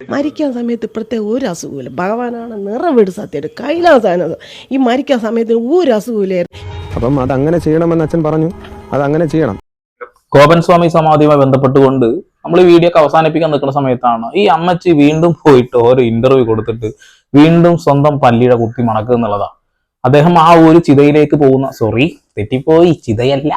മരിക്കാൻ സമയത്ത് ഇപ്പോഴത്തെ ഒരു അസുഖമില്ല ഭഗവാനാണ് നിറവീട് സത്യമായിട്ട് കൈലാസാനത് ഈ മരിക്കാൻ സമയത്ത് ഒരു അസുഖമില്ലായിരുന്നു അപ്പം അത് അങ്ങനെ ചെയ്യണമെന്ന് അച്ഛൻ പറഞ്ഞു. അത് അങ്ങനെ ചെയ്യണം. കോപൻ സ്വാമി സമാധിയുമായി ബന്ധപ്പെട്ടുകൊണ്ട് നമ്മൾ ഈ വീഡിയോ ഒക്കെ അവസാനിപ്പിക്കാൻ നിൽക്കുന്ന സമയത്താണ് ഈ അമ്മച്ചി വീണ്ടും പോയിട്ട് ഓരോ ഇന്റർവ്യൂ കൊടുത്തിട്ട് വീണ്ടും സ്വന്തം പല്ലിയുടെ കുത്തി മണക്കുക എന്നുള്ളതാ അദ്ദേഹം ആ ഒരു ചിതയിലേക്ക് പോകുന്ന സോറി തെറ്റിപ്പോയി ചിതയല്ല.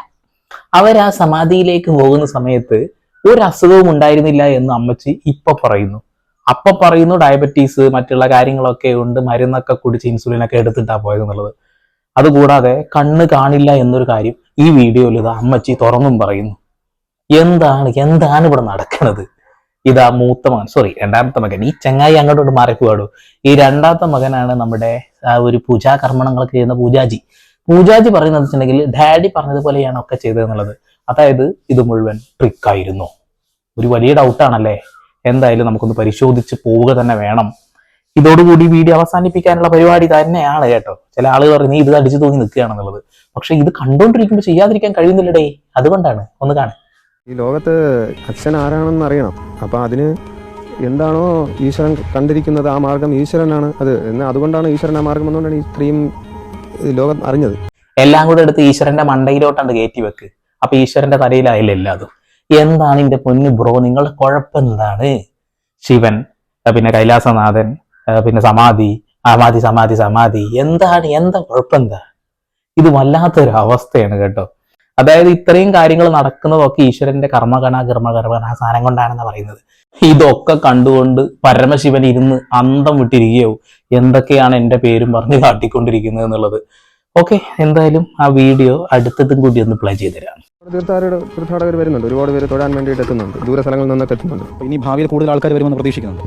അവർ ആ സമാധിയിലേക്ക് പോകുന്ന സമയത്ത് ഒരു അസുഖവും ഉണ്ടായിരുന്നില്ല എന്ന് അമ്മച്ചി ഇപ്പൊ പറയുന്നു. അപ്പൊ പറയുന്നു ഡയബറ്റീസ് മറ്റുള്ള കാര്യങ്ങളൊക്കെ ഉണ്ട് മരുന്നൊക്കെ കുടിച്ച് ഇൻസുലിൻ ഒക്കെ എടുത്തിട്ടാ പോയത് എന്നുള്ളത് അതുകൂടാതെ കണ്ണ് കാണില്ല എന്നൊരു കാര്യം ഈ വീഡിയോയിൽ ഇത് അമ്മച്ചി തുറന്നും പറയുന്നു. എന്താണ് എന്താണ് ഇവിടെ നടക്കുന്നത് ഇതാ മൂത്ത മകൻ സോറി രണ്ടാമത്തെ മകൻ. ഈ ചങ്ങായി അങ്ങോട്ടോട്ട് മാറിപ്പോവാടോ? ഈ രണ്ടാമത്തെ മകനാണ് നമ്മുടെ ആ ഒരു പൂജാ കർമ്മണങ്ങളൊക്കെ ചെയ്യുന്ന പൂജാജി. പൂജാജി പറയുന്നത് വെച്ചിട്ടുണ്ടെങ്കിൽ ഡാഡി പറഞ്ഞതുപോലെയാണ് ഒക്കെ ചെയ്തതെന്നുള്ളത്. അതായത് ഇത് മുഴുവൻ ട്രിക്കായിരുന്നു ഒരു വലിയ ഡൗട്ടാണല്ലേ എന്തായാലും നമുക്കൊന്ന് പരിശോധിച്ച് പോവുക തന്നെ വേണം. ഇതോടുകൂടി വീഡിയോ അവസാനിപ്പിക്കാനുള്ള പരിപാടി തന്നെയാണ് കേട്ടോ. ചില ആളുകൾ പറയും നീ ഇത് അടിച്ചു തൂങ്ങി നിൽക്കുകയാണെന്നുള്ളത്. പക്ഷെ ഇത് കണ്ടുകൊണ്ടിരിക്കുമ്പോൾ ചെയ്യാതിരിക്കാൻ കഴിയുന്നില്ലടേ. അതുകൊണ്ടാണ്. ഒന്ന് കാണാൻ ഈ ലോകത്ത് അച്ഛൻ ആരാണെന്ന് അറിയണം. അപ്പം അതിന് എന്താണോ ഈശ്വരൻ കണ്ടിരിക്കുന്നത് ആ മാർഗം ഈശ്വരനാണ് അത്. എന്നാൽ അതുകൊണ്ടാണ് ഈശ്വരൻ ആ മാർഗം എന്നുകൊണ്ടാണ് ഈ ഇത്രയും ലോകം അറിഞ്ഞത്. എല്ലാം കൂടെ എടുത്ത് ഈശ്വരന്റെ മണ്ടയിലോട്ടാണ് കയറ്റി വെക്ക്. അപ്പൊ ഈശ്വരന്റെ തലയിലായില്ല എല്ലാതും? എന്താണ് എന്റെ പൊന്ന് ബ്രോ? നിങ്ങളുടെ കുഴപ്പം എന്താണ്? ശിവൻ പിന്നെ കൈലാസനാഥൻ പിന്നെ സമാധി സമാധി സമാധി സമാധി. എന്താണ് എന്താ കുഴപ്പം എന്താ? ഇത് വല്ലാത്തൊരു അവസ്ഥയാണ് കേട്ടോ. അതായത് ഇത്രയും കാര്യങ്ങൾ നടക്കുന്നതൊക്കെ ഈശ്വരന്റെ കർമ്മഗണ കർമ്മകർമ്മ ആ സാധനം കൊണ്ടാണെന്ന് പറയുന്നത്. ഇതൊക്കെ കണ്ടുകൊണ്ട് പരമശിവൻ ഇരുന്ന് അന്തം വിട്ടിരിക്കുകയോ എന്തൊക്കെയാണ് എന്റെ പേരും പറഞ്ഞ് കാട്ടിക്കൊണ്ടിരിക്കുന്നത് എന്നുള്ളത്. ഓക്കെ എന്തായാലും ആ വീഡിയോ അടുത്തതും കൂടി ഒന്ന് പ്ലേ ചെയ്തു തരാം. തീർത്ഥാടകർ തീർത്ഥാടകർ വരുന്നുണ്ട്. ഒരുപാട് പേര് തൊഴാൻ വേണ്ടിയിട്ട് എത്തുന്നുണ്ട്. ദൂര സ്ഥലങ്ങളിൽ നിന്നൊക്കെ എത്തുന്നുണ്ട്. ഇനി ഭാവിയിൽ കൂടുതൽ ആൾക്കാർ വരുമെന്ന് പ്രതീക്ഷിക്കുന്നുണ്ട്?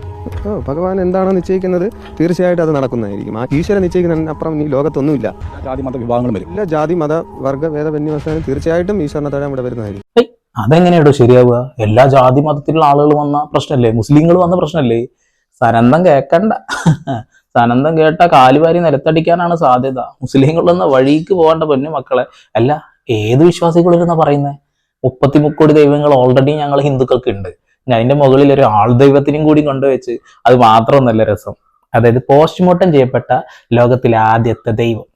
ഓ ഭഗവാൻ എന്താണോ നിശ്ചയിക്കുന്നത്? തീർച്ചയായിട്ടും അത് നടക്കുന്നതായിരിക്കും. ആ ഈശ്വരൻ നിശ്ചയിക്കുന്നതിന് അപ്പുറം ഈ ലോകത്തൊന്നുമില്ല. ജാതി മത വിഭാഗങ്ങളും വരും. ഇല്ല ജാതി മത വർഗ വേദ വന്യവസ്ഥാനം തീർച്ചയായിട്ടും ഈശ്വരനെ തൊഴാൻ ഇവിടെ വരുന്നതായിരിക്കും. അതെങ്ങനെയാടോ ശരിയാവുക? എല്ലാ ജാതി മതത്തിലുള്ള ആളുകൾ വന്ന പ്രശ്നമല്ലേ? മുസ്ലിങ്ങൾ വന്ന പ്രശ്നമല്ലേ? സനന്തം കേൾക്കണ്ട സനന്തം കേട്ട കാലുവാരി നിലത്തടിക്കാനാണ് സാധ്യത. മുസ്ലിങ്ങൾ എന്ന വഴിക്ക് പോകേണ്ട പൊന്നു മക്കളെ. അല്ല ഏത് വിശ്വാസികളിരുന്ന പറയുന്നത് മുപ്പത്തി മുക്കോടി ദൈവങ്ങൾ ഓൾറെഡി ഞങ്ങൾ ഹിന്ദുക്കൾക്ക് ഉണ്ട് അതിന്റെ മുകളിൽ ഒരു ആൾ ദൈവത്തിനും കൂടി കൊണ്ടുവച്ച് അത് മാത്രം നല്ല രസം. അതായത് പോസ്റ്റ്മോർട്ടം ചെയ്യപ്പെട്ട ലോകത്തിലെ ആദ്യത്തെ ദൈവം.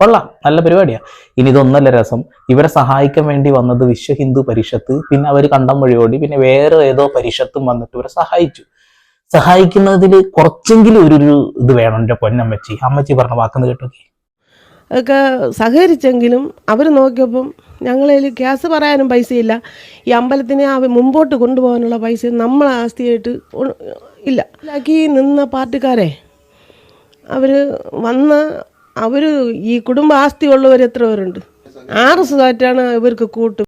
കൊള്ളാം. നല്ല പരിപാടിയാ. ഇനി ഇതൊന്നല്ല രസം. ഇവരെ സഹായിക്കാൻ വേണ്ടി വന്നത് വിശ്വ ഹിന്ദു പരിഷത്ത്. പിന്നെ അവർ കണ്ടം വഴിയോടി പിന്നെ വേറെ ഏതോ പരിഷത്തും വന്നിട്ട് ഇവരെ സഹായിച്ചു. സഹായിക്കുന്നതിൽ കുറച്ചെങ്കിലും ഒരു ഇത് വേണം. എന്റെ പൊന്നമ്മച്ചി. അമ്മച്ചി പറഞ്ഞ വാക്കെന്ന് കേട്ടോക്കെ. ഒക്കെ സഹകരിച്ചെങ്കിലും അവർ നോക്കിയപ്പം ഞങ്ങളതിൽ ഗ്യാസ് പറയാനും പൈസയില്ല. ഈ അമ്പലത്തിനെ മുമ്പോട്ട് കൊണ്ടുപോകാനുള്ള പൈസ നമ്മളെ ആസ്തിയായിട്ട് ഇല്ല. ബാക്കി നിന്ന പാർട്ടിക്കാരെ അവർ വന്ന അവർ ഈ കുടുംബ ആസ്തി ഉള്ളവർ എത്ര പേരുണ്ട്? ആറ് സുഖമായിട്ടാണ് ഇവർക്ക് കൂട്ട്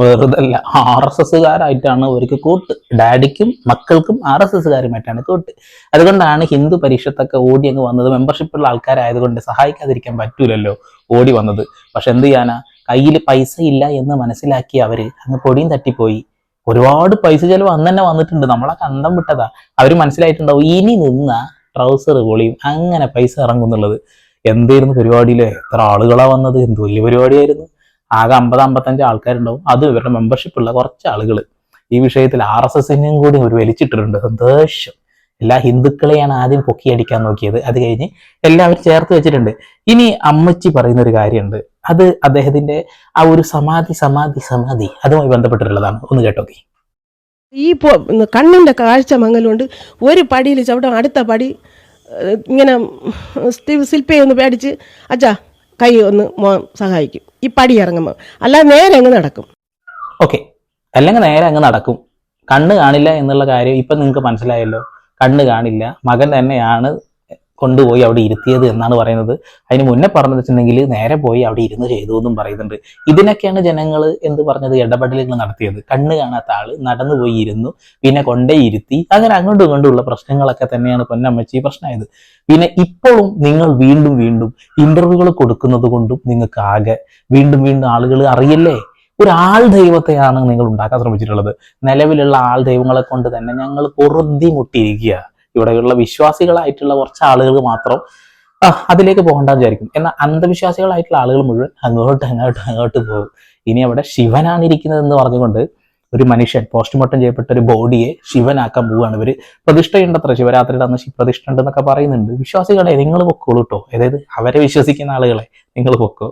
വെറുതല്ല. ആർ എസ് എസ്സുകാരായിട്ടാണ് അവർക്ക് കൂട്ട്. ഡാഡിക്കും മക്കൾക്കും ആർ എസ് എസ്സുകാരുമായിട്ടാണ് കൂട്ട്. അതുകൊണ്ടാണ് ഹിന്ദു പരിഷത്തൊക്കെ ഓടി അങ്ങ് വന്നത്. മെമ്പർഷിപ്പുള്ള ആൾക്കാരായതുകൊണ്ട് സഹായിക്കാതിരിക്കാൻ പറ്റൂലല്ലോ ഓടി വന്നത്. പക്ഷെ എന്ത് ചെയ്യാനാ? കയ്യിൽ പൈസ ഇല്ല എന്ന് മനസ്സിലാക്കി അവർ അങ്ങ് പൊടിയും തട്ടിപ്പോയി. ഒരുപാട് പൈസ ചെലവ് അന്ന് തന്നെ വന്നിട്ടുണ്ട്. നമ്മളെ അന്തം വിട്ടതാ. അവർ മനസ്സിലായിട്ടുണ്ടാവും ഇനി നിന്ന ട്രൗസർ പൊളിയും അങ്ങനെ പൈസ ഇറങ്ങുന്നുള്ളത് എന്തായിരുന്നു പരിപാടിയിലെ? എത്ര ആളുകളാ വന്നത്? എന്ത് വലിയ പരിപാടിയായിരുന്നു? ആകെ അമ്പത് അമ്പത്തഞ്ച് ആൾക്കാരുണ്ടാവും. അത് ഇവരുടെ മെമ്പർഷിപ്പ് ഉള്ള കുറച്ച് ആളുകൾ ഈ വിഷയത്തിൽ ആർ എസ് എസിനെയും കൂടി ഒരു വലിച്ചിട്ടിട്ടുണ്ട്. സന്തോഷം. എല്ലാ ഹിന്ദുക്കളെയാണ് ആദ്യം പൊക്കിയടിക്കാൻ നോക്കിയത്. അത് കഴിഞ്ഞ് എല്ലാവരും ചേർത്ത് വെച്ചിട്ടുണ്ട്. ഇനി അമ്മച്ചി പറയുന്ന ഒരു കാര്യമുണ്ട്. അത് അദ്ദേഹത്തിന്റെ ആ ഒരു സമാധി സമാധി സമാധി അതുമായി ബന്ധപ്പെട്ടിട്ടുള്ളതാണ്. ഒന്ന് കേട്ടോ ഈ കണ്ണിന്റെ കാഴ്ച മങ്ങലുകൊണ്ട് ഒരു പടിയിൽ ചവിടം അടുത്ത പടി ഇങ്ങനെ സ്റ്റീവ് ശില്പയെ ഒന്ന് പേടിച്ച്. അച്ഛാ കൈ ഒന്ന് സഹായിക്കും. ഈ പടി ഇറങ്ങുമ്പോൾ അല്ലാതെ നേരെ അങ്ങ് നടക്കും. ഓക്കെ. അല്ലെങ്കിൽ നേരെ അങ്ങ് നടക്കും. കണ്ണ് കാണില്ല എന്നുള്ള കാര്യം ഇപ്പൊ നിങ്ങൾക്ക് മനസ്സിലായല്ലോ. കണ്ണ് കാണില്ല. മകൻ തന്നെയാണ് കൊണ്ടുപോയി അവിടെ ഇരുത്തിയത് എന്നാണ് പറയുന്നത്. അതിന് മുന്നേ പറഞ്ഞു വെച്ചിട്ടുണ്ടെങ്കിൽ നേരെ പോയി അവിടെ ഇരുന്ന് ചെയ്തു എന്നും പറയുന്നുണ്ട്. ഇതിനൊക്കെയാണ് ജനങ്ങൾ എന്ത് പറഞ്ഞത്? ഇടപെടലുകൾ നടത്തിയത്. കണ്ണ് കാണാത്ത ആൾ നടന്നു പോയി ഇരുന്നു. പിന്നെ കൊണ്ടേ ഇരുത്തി. അങ്ങനെ അങ്ങോട്ടും ഇങ്ങോട്ടും ഉള്ള പ്രശ്നങ്ങളൊക്കെ തന്നെയാണ് പൊന്നമ്മച്ചി പ്രശ്നമായത്. പിന്നെ ഇപ്പോഴും നിങ്ങൾ വീണ്ടും വീണ്ടും ഇന്റർവ്യൂകൾ കൊടുക്കുന്നത് കൊണ്ടും നിങ്ങൾക്ക് ആകെ വീണ്ടും വീണ്ടും ആളുകൾ അറിയില്ലേ? ഒരു ആൾ ദൈവത്തെയാണ് നിങ്ങൾ ഉണ്ടാക്കാൻ ശ്രമിച്ചിട്ടുള്ളത്. നിലവിലുള്ള ആൾ ദൈവങ്ങളെ കൊണ്ട് തന്നെ ഞങ്ങൾ പൊറുതി ഇവിടെയുള്ള വിശ്വാസികളായിട്ടുള്ള കുറച്ച് ആളുകൾ മാത്രം അതിലേക്ക് പോകണ്ടെന്ന് വിചാരിക്കും. എന്നാൽ അന്ധവിശ്വാസികളായിട്ടുള്ള ആളുകൾ മുഴുവൻ അങ്ങോട്ട് അങ്ങോട്ട് അങ്ങോട്ട് പോകും. ഇനി അവിടെ ശിവനാണ് ഇരിക്കുന്നത് എന്ന് പറഞ്ഞുകൊണ്ട് ഒരു മനുഷ്യൻ പോസ്റ്റ്മോർട്ടം ചെയ്യപ്പെട്ട ഒരു ബോഡിയെ ശിവനാക്കാൻ പോവുകയാണ്. ഇവർ പ്രതിഷ്ഠയുണ്ടത്ര ശിവരാത്രിയുടെ അന്ന് പ്രതിഷ്ഠ ഉണ്ടെന്നൊക്കെ പറയുന്നുണ്ട്. വിശ്വാസികളെ നിങ്ങൾ പൊക്കോളൂ കേട്ടോ അതായത് അവരെ വിശ്വസിക്കുന്ന ആളുകളെ നിങ്ങൾ പൊക്കോ.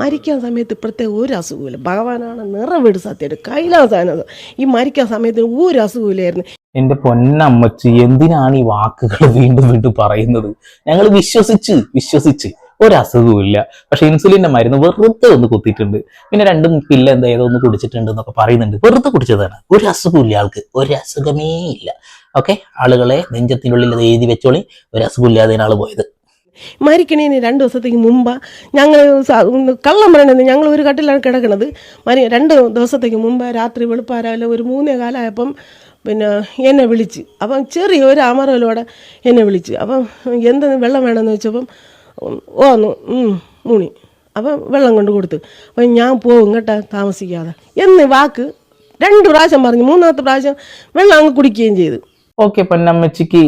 മരിക്കാൻ സമയത്ത് പ്രത്യേക ഒരു അസുഖമില്ല ഭഗവാനാണ് നിറവീട് സത്യമായിട്ട് കൈലാസാനത് ഈ മരിക്കാൻ സമയത്ത് ഒരു അസുഖമില്ലായിരുന്നു എന്റെ പൊന്നമ്മച്ചി എന്തിനാണ് ഈ വാക്കുകൾ വീണ്ടും വീണ്ടും പറയുന്നത്? ഞങ്ങൾ വിശ്വസിച്ച് വിശ്വസിച്ച്. ഒരസുഖവുമില്ല. പക്ഷെ ഇൻസുലിന്റെ മരുന്ന് വെറുതെ ഒന്ന് കുത്തിയിട്ടുണ്ട്. പിന്നെ രണ്ടും പില്ല എന്താ ഏതോ ഒന്ന് കുടിച്ചിട്ടുണ്ട് എന്നൊക്കെ പറയുന്നുണ്ട്. വെറുതെ കുടിച്ചതാണ്. ഒരു അസുഖമില്ല ആൾക്ക്. ഒരു അസുഖമേ ഇല്ല. ഓക്കെ? ആളുകളെ നെഞ്ചത്തിനുള്ളിൽ അത് എഴുതി വെച്ചോളി. ഒരു അസുഖമില്ലാതെയാണ് ആൾ പോയത്. മരിക്കണേന് രണ്ട് ദിവസത്തേക്ക് മുമ്പ് ഞങ്ങൾ കള്ളം പറയണത് ഞങ്ങൾ ഒരു കട്ടിലാണ് കിടക്കുന്നത് മരി രണ്ട് ദിവസത്തേക്ക് മുമ്പ് രാത്രി വെളുപ്പാരാവിലെ ഒരു മൂന്നേ കാലമായപ്പം പിന്നെ എന്നെ വിളിച്ച്. അപ്പം ചെറിയ ഒരു അമറലോടെ എന്നെ വിളിച്ച്. അപ്പം എന്ത് വെള്ളം വേണമെന്ന് വെച്ചപ്പം ഓന്നു മൂണി അപ്പം വെള്ളം കൊണ്ട് കൊടുത്ത്. അപ്പം ഞാൻ പോകും കേട്ടാ താമസിക്കാതെ. എന്ന് വാക്ക് രണ്ട് പ്രാവശ്യം പറഞ്ഞു. മൂന്നാമത്തെ പ്രാവശ്യം വെള്ളം അങ്ങ് കുടിക്കുകയും ചെയ്തു. ഓക്കെ പൊന്നമ്മച്ചിക്ക്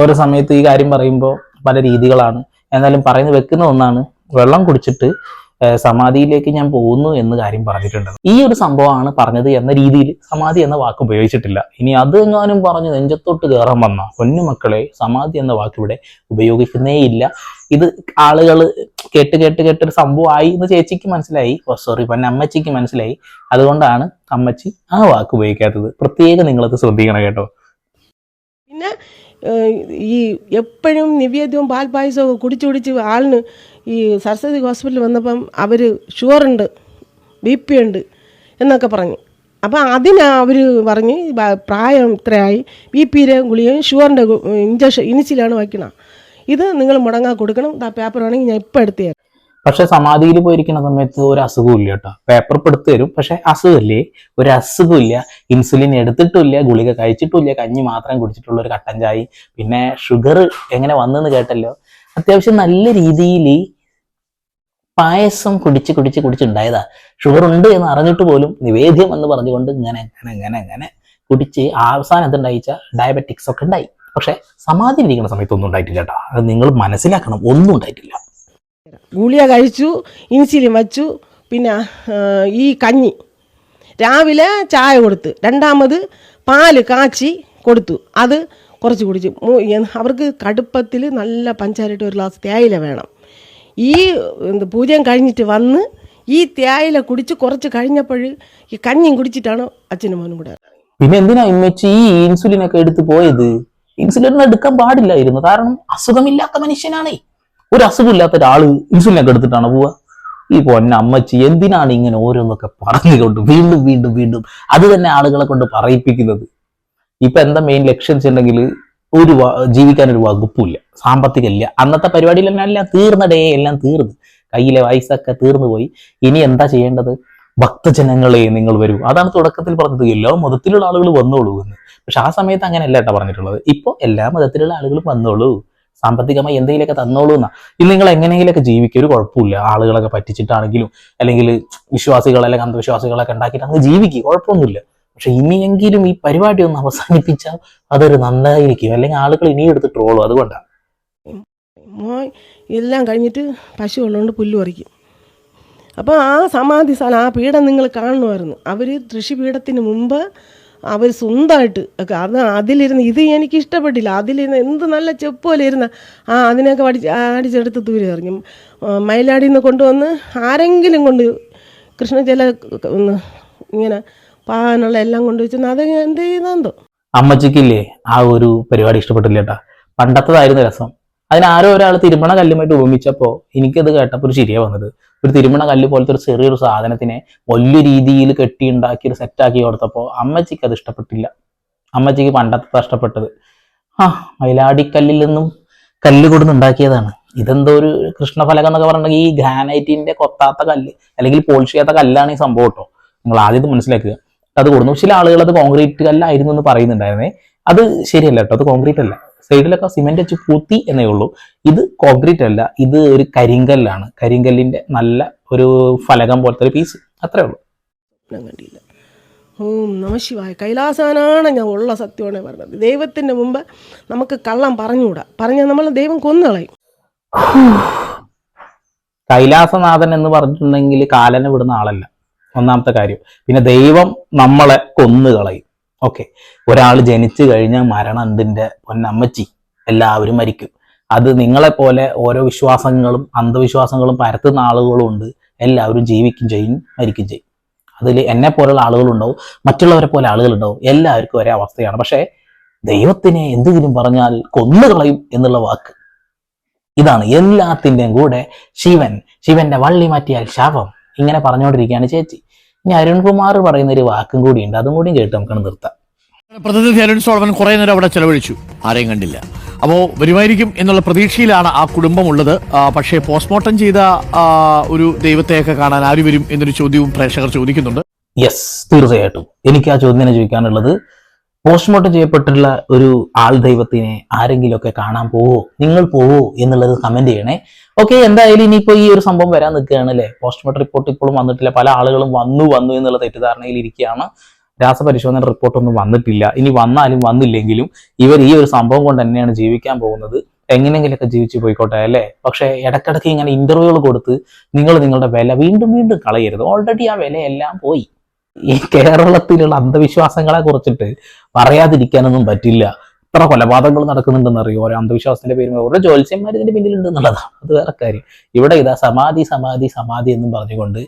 ഓരോ സമയത്ത് ഈ കാര്യം പറയുമ്പോൾ പല രീതികളാണ്. എന്നാലും പറയുന്നത് വെക്കുന്ന ഒന്നാണ്. വെള്ളം കുടിച്ചിട്ട് സമാധിയിലേക്ക് ഞാൻ പോകുന്നു എന്ന് കാര്യം പറഞ്ഞിട്ടുണ്ട്. ഈ ഒരു സംഭവമാണ് പറഞ്ഞത് എന്ന രീതിയിൽ സമാധി എന്ന വാക്ക് ഉപയോഗിച്ചിട്ടില്ല. ഇനി അത് എങ്ങാനും പറഞ്ഞ് നെഞ്ചത്തോട്ട് കയറാൻ വന്ന പൊന്നുമക്കളെ സമാധി എന്ന വാക്ക് ഇവിടെ ഉപയോഗിക്കുന്നേ ഇല്ല. ഇത് ആളുകൾ കേട്ട് കേട്ട് കേട്ടൊരു സംഭവമായി എന്ന് ചേച്ചിക്ക് മനസ്സിലായി. ഓ സോറി പന്നെ അമ്മച്ചിക്ക് മനസ്സിലായി. അതുകൊണ്ടാണ് അമ്മച്ചി ആ വാക്ക് ഉപയോഗിക്കാത്തത്. പ്രത്യേകം നിങ്ങളത് ശ്രദ്ധിക്കണം കേട്ടോ. പിന്നെ ഈ എപ്പോഴും നിവേദ്യവും പാൽപ്പായസവും പായസമൊക്കെ കുടിച്ച് കുടിച്ച് ആളിന് ഈ സരസ്വതി ഹോസ്പിറ്റലിൽ വന്നപ്പം അവർ ഷുഗറുണ്ട് ബി പി ഉണ്ട് എന്നൊക്കെ പറഞ്ഞു. അപ്പം അതിന് അവർ പറഞ്ഞ് പ്രായം ഇത്രയായി ബി പിയുടെ ഗുളികയും ഷുഗറിന്റെ ഇഞ്ചക്ഷൻ ഇനിച്ചിലാണ് വയ്ക്കണം. ഇത് നിങ്ങൾ മുടങ്ങാൻ കൊടുക്കണം ആ പേപ്പർ വേണമെങ്കിൽ ഞാൻ ഇപ്പം എടുത്തു തരാം. പക്ഷെ സമാധിയിൽ പോയിരിക്കുന്ന സമയത്ത് ഒരു അസുഖവും ഇല്ല കേട്ടോ. പേപ്പർ പെടുത്തു തരും. പക്ഷെ അസുഖമില്ലേ? ഒരു അസുഖമില്ല ഇൻസുലിൻ എടുത്തിട്ടില്ല ഗുളിക കഴിച്ചിട്ടില്ല കഞ്ഞി മാത്രം കുടിച്ചിട്ടുള്ള ഒരു കട്ടൻ ചായ. പിന്നെ ഷുഗർ എങ്ങനെ വന്നെന്ന് കേട്ടല്ലോ? അത്യാവശ്യം നല്ല രീതിയിൽ പായസം കുടിച്ച് കുടിച്ച് കുടിച്ചുണ്ടായതാ. ഷുഗർ ഉണ്ട് എന്ന് അറിഞ്ഞിട്ട് പോലും നിവേദ്യം എന്ന് പറഞ്ഞുകൊണ്ട് ഇങ്ങനെ ഇങ്ങനെ ഇങ്ങനെ ഇങ്ങനെ കുടിച്ച് അവസാനം എന്തുണ്ടായിച്ച ഡയബറ്റിക്സ് ഒക്കെ ഉണ്ടായി. പക്ഷെ സമാധി ഇരിക്കുന്ന സമയത്ത് ഒന്നും ഉണ്ടായിട്ടില്ല കേട്ടോ. അത് നിങ്ങൾ മനസ്സിലാക്കണം. ഒന്നും ഉണ്ടായിട്ടില്ല. ഗുളിക കഴിച്ചു ഇൻസുലിൻ വച്ചു പിന്നെ ഈ കഞ്ഞി. രാവിലെ ചായ കൊടുത്ത് രണ്ടാമത് പാൽ കാച്ചി കൊടുത്തു. അത് കുറച്ച് കുടിച്ചു. അവർക്ക് കടുപ്പത്തിൽ നല്ല പഞ്ചാരയിട്ട് ഒരു ഗ്ലാസ് തേയില വേണം. ഈ എന്ത് പൂജയും കഴിഞ്ഞിട്ട് വന്ന് ഈ തേയില കുടിച്ച് കുറച്ച് കഴിഞ്ഞപ്പോൾ ഈ കഞ്ഞിയും കുടിച്ചിട്ടാണ് അച്ഛനും മോനും കൂടെ പിന്നെ എന്തിനാ ഇമ്മച്ചി ഈ ഇൻസുലിൻ ഒക്കെ എടുത്ത് പോയത്? ഇൻസുലിൻ എടുക്കാൻ പാടില്ലായിരുന്നു. കാരണം അസുഖമില്ലാത്ത മനുഷ്യനാണേ. ഒരു അസുഖമില്ലാത്ത ഒരാൾ ഇൻസുലിൻ ഒക്കെ എടുത്തിട്ടാണ് പോവുക? ഈ പൊന്ന അമ്മച്ചി എന്തിനാണ് ഇങ്ങനെ ഓരോന്നൊക്കെ പറഞ്ഞുകൊണ്ട് വീണ്ടും വീണ്ടും വീണ്ടും അത് തന്നെ ആളുകളെ കൊണ്ട് പറയിപ്പിക്കുന്നത്? ഇപ്പൊ എന്താ മെയിൻ ലക്ഷ്യം വെച്ചിട്ടുണ്ടെങ്കിൽ ഒരു ജീവിക്കാൻ ഒരു വകുപ്പില്ല സാമ്പത്തികമില്ല. അന്നത്തെ പരിപാടിയിൽ തന്നെ എല്ലാം തീർന്നടേ എല്ലാം തീർന്നു. കയ്യിലെ വയസ്സൊക്കെ തീർന്നു പോയി. ഇനി എന്താ ചെയ്യേണ്ടത്? ഭക്തജനങ്ങളെ നിങ്ങൾ വരൂ. അതാണ് തുടക്കത്തിൽ പറഞ്ഞത്. എല്ലാ മതത്തിലുള്ള ആളുകൾ വന്നോളൂ എന്ന്. പക്ഷെ ആ സമയത്ത് അങ്ങനെയല്ല കേട്ടോ പറഞ്ഞിട്ടുള്ളത്. ഇപ്പൊ എല്ലാ മതത്തിലുള്ള ആളുകളും വന്നോളൂ. സാമ്പത്തികമായി എന്തെങ്കിലുമൊക്കെ തന്നോളൂ എന്നാ. ഇനി നിങ്ങൾ എങ്ങനെയെങ്കിലൊക്കെ ജീവിക്കുക ഒരു കുഴപ്പമില്ല. ആളുകളൊക്കെ പറ്റിച്ചിട്ടാണെങ്കിലും അല്ലെങ്കിൽ വിശ്വാസികൾ അല്ലെങ്കിൽ അന്ധവിശ്വാസികളൊക്കെ ഉണ്ടാക്കിയിട്ട് അങ്ങ് ജീവിക്കുക കുഴപ്പമൊന്നുമില്ല. പക്ഷെ ഇനിയെങ്കിലും ഈ പരിപാടി ഒന്ന് അവസാനിപ്പിച്ചാൽ അതൊരു നന്നായിരിക്കും. അല്ലെങ്കിൽ ആളുകൾ ഇനിയും എടുത്ത് ട്രോളും. അതുകൊണ്ടാണ്. എല്ലാം കഴിഞ്ഞിട്ട് പശു ഉള്ളതുകൊണ്ട് പുല്ല് പറിക്കും. അപ്പോൾ ആ സമാധി സ്ഥലം ആ പീഠം നിങ്ങൾ കാണുമായിരുന്നു. അവർ ഋഷിപീഠത്തിന് മുമ്പ് അവർ സ്വന്തമായിട്ട് ഒക്കെ അത് അതിലിരുന്ന് ഇത് എനിക്ക് ഇഷ്ടപ്പെട്ടില്ല അതിലിരുന്ന് എന്ത് നല്ല ചെപ്പ് പോലെ ഇരുന്ന ആ അതിനൊക്കെ അടിച്ച് അടിച്ചെടുത്ത് ദൂരെ എറിഞ്ഞു. മയിലാടിയിൽ നിന്ന് കൊണ്ടുവന്ന് ആരെങ്കിലും കൊണ്ട് കൃഷ്ണജല ചില ഇങ്ങനെ പാകാനുള്ള എല്ലാം കൊണ്ട് വെച്ചു അത് എന്ത് ചെയ്യുന്നോ അമ്മച്ചിക്കില്ലേ ആ ഒരു പരിപാടി ഇഷ്ടപ്പെട്ടില്ല കേട്ടാ പണ്ടത്തതായിരുന്നു രസം. അതിന് ആരോ ഒരാൾ തിരുമണ കല്ലുമായിട്ട് ഉപമിച്ചപ്പോ എനിക്കത് കേട്ടപ്പോൾ ഒരു ശരിയാ വന്നത്. ഒരു തിരുമണ കല്ല് പോലത്തെ ഒരു ചെറിയൊരു സാധനത്തിനെ വലിയ രീതിയിൽ കെട്ടി ഉണ്ടാക്കി ഒരു സെറ്റാക്കി കൊടുത്തപ്പോൾ അമ്മച്ചിക്ക് അത് ഇഷ്ടപ്പെട്ടില്ല. അമ്മച്ചിക്ക് പണ്ടത്തെ ഇഷ്ടപ്പെട്ടത്. ആ മയിലാടിക്കല്ലിൽ നിന്നും കല്ല് കൊടുന്ന് ഉണ്ടാക്കിയതാണ്. ഇതെന്തോ ഒരു കൃഷ്ണഫലകം എന്നൊക്കെ പറഞ്ഞിട്ടുണ്ടെങ്കിൽ ഈ ഗ്രാനൈറ്റിന്റെ കൊത്താത്ത കല്ല് അല്ലെങ്കിൽ പോളിഷ് ചെയ്യാത്ത കല്ലാണ് ഈ സംഭവം കേട്ടോ. നിങ്ങൾ ആദ്യം മനസ്സിലാക്കുക. അത് കൊടുന്നു. ചില ആളുകൾ അത് കോൺക്രീറ്റ് കല്ലായിരുന്നു എന്ന് പറയുന്നുണ്ടായിരുന്നേ. അത് ശരിയല്ല കേട്ടോ അത് കോൺക്രീറ്റ് അല്ല. സൈഡിലൊക്കെ സിമെന്റ് വെച്ച് പൂത്തി എന്നേ ഉള്ളൂ. ഇത് കോൺക്രീറ്റ് അല്ല ഇത് ഒരു കരിങ്കല്ലാണ്. കരിങ്കല്ലിന്റെ നല്ല ഒരു ഫലകം പോലത്തെ ഒരു പീസ് അത്രേ ഉള്ളൂ. കണ്ടില്ല. ഓം നമശിവായ കൈലാസാനാണ് ഞാൻ ഉള്ള സത്യമാണ് പറഞ്ഞത്. ദൈവത്തിന്റെ മുമ്പ് നമുക്ക് കള്ളം പറഞ്ഞുകൂടാ. പറഞ്ഞാൽ നമ്മൾ ദൈവം കൊന്നുകളയും കൈലാസനാഥൻ എന്ന് പറഞ്ഞിട്ടുണ്ടെങ്കിൽ കാലനെ വിടുന്ന ആളല്ല. ഒന്നാമത്തെ കാര്യം. പിന്നെ ദൈവം നമ്മളെ കൊന്നു കളയും ഓക്കെ ഒരാൾ ജനിച്ചു കഴിഞ്ഞാൽ മരണം എന്തിന്റെ പൊന്നമ്മച്ചി. എല്ലാവരും മരിക്കും. അത് നിങ്ങളെപ്പോലെ ഓരോ വിശ്വാസങ്ങളും അന്ധവിശ്വാസങ്ങളും പരത്തുന്ന ആളുകളും ഉണ്ട്. എല്ലാവരും ജീവിക്കും ചെയ്യും മരിക്കും ചെയ്യും. അതിൽ എന്നെ പോലുള്ള ആളുകളുണ്ടാവും മറ്റുള്ളവരെ പോലെ ആളുകളുണ്ടാവും എല്ലാവർക്കും ഒരേ അവസ്ഥയാണ്. പക്ഷേ ദൈവത്തിനെ എന്തെങ്കിലും പറഞ്ഞാൽ കൊന്നുകളയും എന്നുള്ള വാക്ക്. ഇതാണ് എല്ലാത്തിന്റെയും കൂടെ ശിവൻ. ശിവന്റെ വള്ളി മാറ്റിയാൽ ശാപം. ഇങ്ങനെ പറഞ്ഞുകൊണ്ടിരിക്കുകയാണ് ചേച്ചി. ഇനി അരുൺകുമാർ പറയുന്ന ഒരു വാക്കും കൂടിയുണ്ട്. അതും കൂടി കേട്ട് നമുക്ക് നിർത്താം. പ്രതിനിധി അരുൺ സോളവൻ കുറേ നേരം അവിടെ ചെലവഴിച്ചു. ആരെയും കണ്ടില്ല. അപ്പോൾ വരുമായിരിക്കും എന്നുള്ള പ്രതീക്ഷയിലാണ് ആ കുടുംബം ഉള്ളത് പക്ഷേ പോസ്റ്റ്മോർട്ടം ചെയ്ത ഒരു ദൈവത്തെയൊക്കെ കാണാൻ ആര് വരും എന്നൊരു ചോദ്യവും പ്രേക്ഷകർ ചോദിക്കുന്നുണ്ട്. യെസ് തീർച്ചയായിട്ടും. എനിക്ക് ആ ചോദ്യം ചോദിക്കാനുള്ളത് പോസ്റ്റ്മോർട്ടം ചെയ്യപ്പെട്ടിട്ടുള്ള ഒരു ആൾ ദൈവത്തിനെ ആരെങ്കിലുമൊക്കെ കാണാൻ പോവോ? നിങ്ങൾ പോവോ എന്നുള്ളത് കമന്റ് ചെയ്യണേ. ഓക്കെ എന്തായാലും ഇനിയിപ്പോ ഈ ഒരു സംഭവം വരാൻ നിൽക്കുകയാണ് അല്ലേ? പോസ്റ്റ്മോർട്ടം റിപ്പോർട്ട് ഇപ്പോഴും വന്നിട്ടില്ല. പല ആളുകളും വന്നു വന്നു എന്നുള്ള തെറ്റിദ്ധാരണയിൽ ഇരിക്കുകയാണ്. രാസപരിശോധന റിപ്പോർട്ടൊന്നും വന്നിട്ടില്ല. ഇനി വന്നാലും വന്നില്ലെങ്കിലും ഇവർ ഈ ഒരു സംഭവം കൊണ്ട് തന്നെയാണ് ജീവിക്കാൻ പോകുന്നത്. എങ്ങനെയെങ്കിലൊക്കെ ജീവിച്ചു പോയിക്കോട്ടെ അല്ലേ? പക്ഷെ ഇടക്കിടക്ക് ഇങ്ങനെ ഇന്റർവ്യൂകൾ കൊടുത്ത് നിങ്ങൾ നിങ്ങളുടെ വില വീണ്ടും വീണ്ടും കളയരുത്. ഓൾറെഡി ആ വിലയെല്ലാം പോയി. ഈ കേരളത്തിലുള്ള അന്ധവിശ്വാസങ്ങളെ കുറിച്ചിട്ട് പറയാതിരിക്കാനൊന്നും പറ്റില്ല. ഇത്ര കൊലപാതകങ്ങൾ നടക്കുന്നുണ്ടെന്ന് അറിയോ ഓരോ അന്ധവിശ്വാസത്തിന്റെ പേരും ഓരോ ജ്യോത്സ്യന്മാർ ഇതിന്റെ പിന്നിലുണ്ട് എന്നുള്ളതാണ്. അത് വേറെ കാര്യം. ഇവിടെ ഇതാ സമാധി സമാധി സമാധി എന്നും പറഞ്ഞുകൊണ്ട്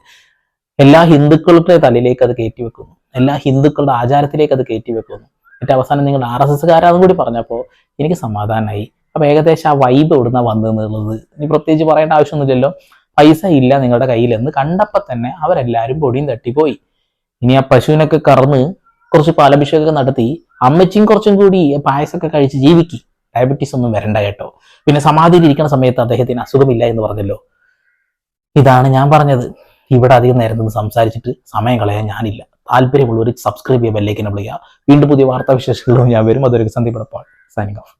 എല്ലാ ഹിന്ദുക്കളുടെ തലയിലേക്ക് അത് കയറ്റി വെക്കുന്നു. എല്ലാ ഹിന്ദുക്കളുടെ ആചാരത്തിലേക്ക് അത് കയറ്റി വെക്കുന്നു. എന്നിട്ട് അവസാനം നിങ്ങൾ ആർ എസ് എസ്കാരാന്നും കൂടി പറഞ്ഞപ്പോൾ എനിക്ക് സമാധാനമായി അപ്പൊ ഏകദേശം ആ വൈബ് എവിടുന്ന വന്നതെന്നുള്ളത് ഇനി പ്രത്യേകിച്ച് പറയേണ്ട ആവശ്യമൊന്നുമില്ലല്ലോ. പൈസ ഇല്ല നിങ്ങളുടെ കയ്യിലെന്ന് കണ്ടപ്പോൾ തന്നെ അവരെല്ലാവരും പൊടിയും തട്ടിപ്പോയി. ഇനി ആ പശുവിനൊക്കെ കറന്ന് കുറച്ച് പാലഭിഷേകം നടത്തി അമ്മച്ചിയും കുറച്ചും കൂടി പായസമൊക്കെ കഴിച്ച് ജീവിക്കി. ഡയബറ്റീസ് ഒന്നും വരണ്ട കേട്ടോ. പിന്നെ സമാധിയിൽ ഇരിക്കുന്ന സമയത്ത് അദ്ദേഹത്തിന് അസുഖമില്ല എന്ന് പറഞ്ഞല്ലോ. ഇതാണ് ഞാൻ പറഞ്ഞത്. ഇവിടെ അധികം നേരം നിന്ന് സംസാരിച്ചിട്ട് സമയം കളയാൻ ഞാനില്ല. താല്പര്യമുള്ളവർ സബ്സ്ക്രൈബ് ചെയ്യുക ബെല്ലേക്ക് എന്നെ വിളിക്കുക വീണ്ടും പുതിയ വാർത്താ വിശേഷങ്ങളും ഞാൻ വരും. അതൊരു സന്ദീപ് സൈനിങ് ഓഫ്